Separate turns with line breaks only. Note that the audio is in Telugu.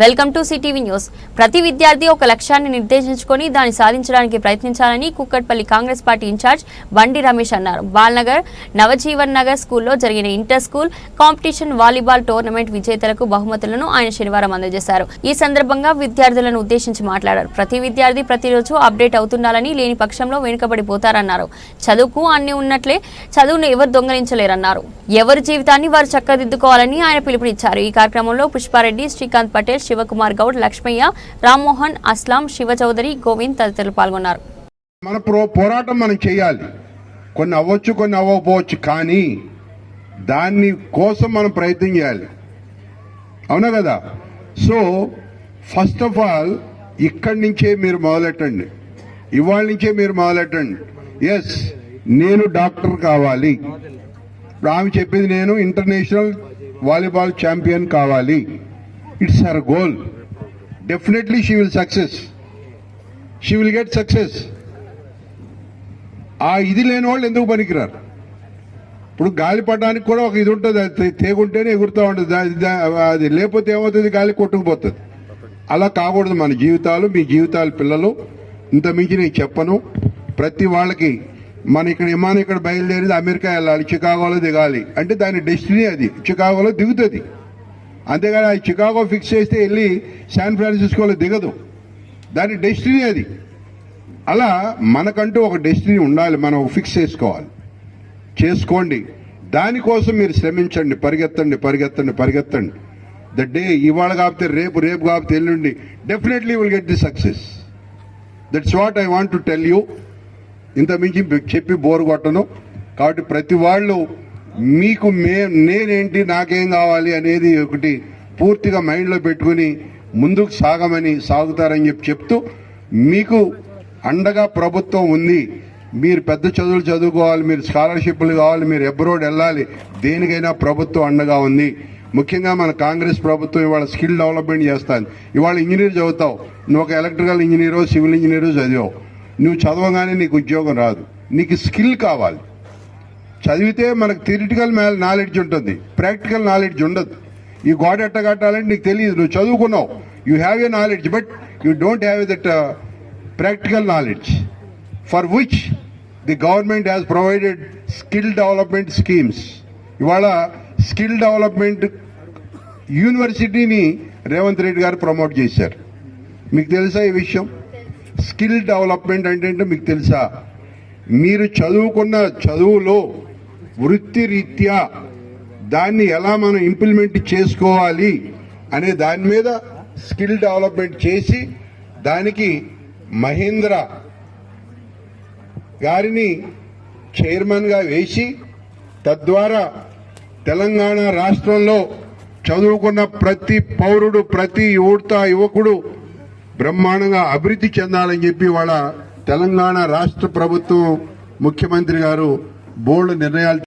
Welcome to CTV news. ప్రతి విద్యార్థి ఒక లక్ష్యాన్ని నిర్దేశించుకొని దాన్ని సాధించడానికి ప్రయత్నించాలని కుక్కట్పల్లి కాంగ్రెస్ పార్టీ ఇన్ఛార్జ్ బండి రమేష్ అన్నారు. బాల్నగర్ నవజీవన్ నగర్ స్కూల్లో జరిగిన inter school competition volleyball tournament విజేతలకు బహుమతులను ఆయన శనివారం అందజేశారు. ఈ సందర్భంగా విద్యార్థులను ఉద్దేశించి మాట్లాడారు. ప్రతి విద్యార్థి ప్రతిరోజు అప్డేట్ అవుతుండాలని లేని పక్షంలో వెనుకబడిపోతారన్నారు. చదువుకు అన్ని ఉన్నట్లే చదువును ఎవరు దొంగలించలేరన్నారు. ఎవరి జీవితాన్ని వారు చక్కదిద్దుకోవాలని ఆయన పిలుపునిచ్చారు. ఈ కార్యక్రమంలో పుష్పారెడ్డి శ్రీకాంత్ పటేల్ శివకుమార్ గౌడ్ లక్ష్మయ్య రామ్మోహన్ అస్లాం శివ చౌదరి గోవింద్ తదితరులు పాల్గొన్నారు.
మన ప్రో పోరాటం మనం చేయాలి. కొన్ని అవ్వచ్చు కొన్ని అవ్వకపోవచ్చు కానీ దాన్ని కోసం మనం ప్రయత్నం చేయాలి. అవునా కదా? సో ఫస్ట్ ఆఫ్ ఆల్ ఇక్కడి నుంచే మీరు మొదలెట్టండి. ఇవాళ నుంచే మీరు మొదలెట్టండి. ఎస్ నేను డాక్టర్ కావాలి. ఇప్పుడు ఆమె చెప్పింది నేను ఇంటర్నేషనల్ వాలీబాల్ ఛాంపియన్ కావాలి. It's her goal definitely she will success she will get success ఆ ఇది లేని వాళ్ళు ఎందుకు పనికిరారు? ఇప్పుడు గాలి పడడానికి కూడా ఒక ఇది ఉంటుంది అది తేగుంటేనే ఎగురుతూ ఉంటుంది. అది లేకపోతే ఏమవుతుంది? గాలి కొట్టుకుపోతుంది. అలా కాకూడదు మన జీవితాలు మీ జీవితాలు పిల్లలు. ఇంత మించి నేను చెప్పను. ప్రతి వాళ్ళకి మన ఇక్కడ విమానం ఇక్కడ బయలుదేరింది అమెరికా వెళ్ళాలి చికాగోలో దిగాలి. అంటే దాని డెస్టినీ అది. చికాగోలో దిగుతుంది. అంతేగాని అది చికాగో ఫిక్స్ చేస్తే వెళ్ళి శాన్ ఫ్రాన్సిస్కోలో దిగదు. దాని డెస్టినీ అది. అలా మనకంటూ ఒక డెస్టినీ ఉండాలి మనం ఫిక్స్ చేసుకోవాలి. చేసుకోండి. దానికోసం మీరు శ్రమించండి పరిగెత్తండి పరిగెత్తండి పరిగెత్తండి. ద డే ఇవాళ కాకపోతే రేపు రేపు కాకపోతే ఎల్లుండి definitely will get the success that's what I want to tell you ఇంత మించి చెప్పి బోరు కొట్టను. కాబట్టి ప్రతి వాళ్ళు మీకు మే నేనేంటి నాకేం కావాలి అనేది ఒకటి పూర్తిగా మైండ్లో పెట్టుకుని ముందుకు సాగమని సాగుతారని చెప్పి చెప్తూ మీకు అండగా ప్రభుత్వం ఉంది. మీరు పెద్ద చదువులు చదువుకోవాలి మీరు స్కాలర్షిప్లు కావాలి మీరు అబ్రోడ్ వెళ్ళాలి. దేనికైనా ప్రభుత్వం అండగా ఉంది. ముఖ్యంగా మన కాంగ్రెస్ ప్రభుత్వం ఇవాళ స్కిల్ డెవలప్మెంట్ చేస్తాను ఇవాళ ఇంజనీర్ చదువుతావు. నువ్వు ఒక ఎలక్ట్రికల్ ఇంజనీరో సివిల్ ఇంజనీరో చదివావు. నువ్వు చదవగానే నీకు ఉద్యోగం రాదు. నీకు స్కిల్ కావాలి. చదివితే మనకు థిరిటికల్ నాలెడ్జ్ ఉంటుంది ప్రాక్టికల్ నాలెడ్జ్ ఉండదు. ఈ గోడ ఎట్ట కట్టాలంటే నీకు తెలియదు నువ్వు చదువుకున్నావు. You have a knowledge but you don't have that practical knowledge for which the government has provided skill development schemes ఇవాళ స్కిల్ డెవలప్మెంట్ యూనివర్సిటీని రేవంత్ రెడ్డి గారు ప్రమోట్ చేశారు. మీకు తెలుసా ఈ విషయం? స్కిల్ డెవలప్మెంట్ అంటే ఏంటో మీకు తెలుసా? మీరు చదువుకున్న చదువులో వృత్తిరీత్యా దాన్ని ఎలా మనం ఇంప్లిమెంట్ చేసుకోవాలి అనే దాని మీద స్కిల్ డెవలప్మెంట్ చేసి దానికి మహేంద్ర గారిని చైర్మన్గా వేసి తద్వారా తెలంగాణ రాష్ట్రంలో చదువుకున్న ప్రతి పౌరుడు ప్రతి యువత యువకుడు బ్రహ్మాండంగా అభివృద్ధి చెందాలని చెప్పి వాళ్ళ తెలంగాణ రాష్ట్ర ప్రభుత్వం ముఖ్యమంత్రి గారు బోల్డ్ నిర్ణయాలు